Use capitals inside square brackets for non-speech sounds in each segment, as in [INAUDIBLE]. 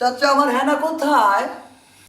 চাচা, আমার হেনা কোথায়?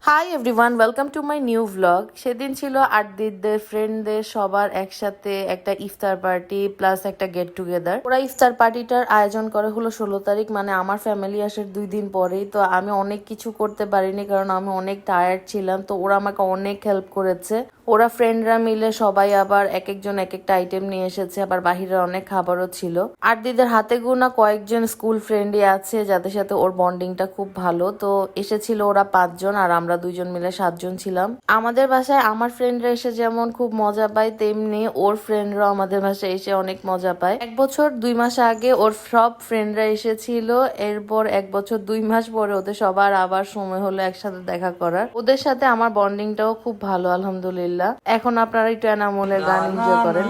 Hi everyone welcome to my new vlog সেদিন ছিল আড্ডিদের ফ্রেন্ডদের সবার একসাথে একটা ইফতার পার্টি প্লাস একটা গেট টুগেদার ওরা ইফতার পার্টিটার আয়োজন করে হলো ষোলো তারিখ মানে আমার ফ্যামিলি আসার দুই দিন পরেই। তো আমি অনেক কিছু করতে পারিনি কারণ আমি অনেক টায়ার্ড ছিলাম, তো ওরা আমাকে অনেক হেল্প করেছে। ওরা ফ্রেন্ডরা মিলে সবাই আবার এক একজন এক একটা আইটেম নিয়ে এসেছে, আবার বাহিরে অনেক খাবারও ছিল। আড্ডিদের হাতে গোনা কয়েকজন স্কুল ফ্রেন্ডই আছে, যাদের সাথে ওর বন্ডিংটা খুব ভালো। তো এসেছিল ওরা পাঁচজন আর আমরা দুইজন মিলে সাতজন ছিলাম। আমাদের বাসায় আমার ফ্রেন্ডরা এসে যেমন খুব মজা পায়, তেমনি ওর ফ্রেন্ডরাও আমাদের বাসায় এসে অনেক মজা পায়। এক বছর দুই মাস আগে ওর সব ফ্রেন্ডরা এসেছিল, এরপর এক বছর দুই মাস পরে ওদের সবার আবার সময় হলো একসাথে দেখা করার। ওদের সাথে আমার বন্ডিংটাও খুব ভালো, আলহামদুলিল্লাহ। এখন আপনারা একটু এনামলের গান এনজয় করেন।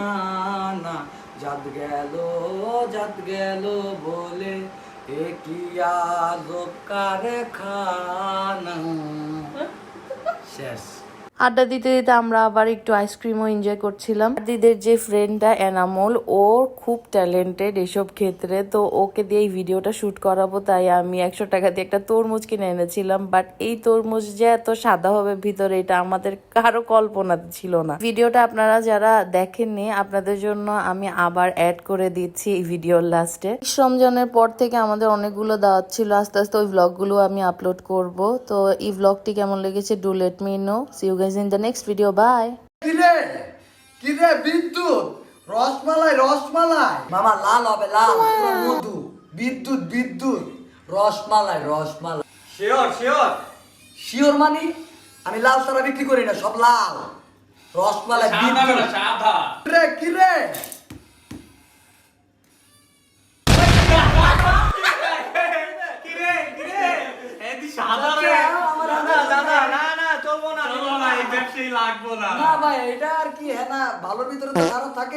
জাত গেল জাত গেল বলে এ কি আজব কারখানা? [LAUGHS] শেষ। আড্ডা দিতে দিতে আমরা আবার একটু আইসক্রিমও এনজয় করছিলাম। দিদের যে ফ্রেন্ডটা এনামল ও খুব ট্যালেন্টেড এসব ক্ষেত্রে। তো ওকে দিয়ে এই ভিডিওটা শুট করাবো, তাই আমি একশো টাকা দিয়ে একটা তরমুজ কিনে এনেছিলাম। বাট এই তরমুজ যে এত সাদা হবে ভিতরে, এটা আমাদের কারও কল্পনা ছিল না। ভিডিওটা আপনারা যারা দেখেননি, আপনাদের জন্য আমি আবার অ্যাড করে দিচ্ছি এই ভিডিওর লাস্টে রমজানের পর থেকে আমাদের অনেকগুলো দাওয়াত ছিল। আস্তে আস্তে ওই ব্লগগুলো আমি আপলোড করব। তো এই ব্লগটি কেমন লেগেছে do let me know see you in in the next video bye কিরে? কিরে বিদ্যুৎ? রসমালাই রসমালাই? মামা লাল হবে লাল। মধু Bidyut Bidyut. Rasmalai rasmalai. Sure sure. Sure মানি আমি লাল সারা বিক্রি করি না সব লাল। রসমালাই বিদ্যুৎ। না ভাই এটা আর কি হ্যাঁ ভালোর ভিতরে তো খারাপ থাকে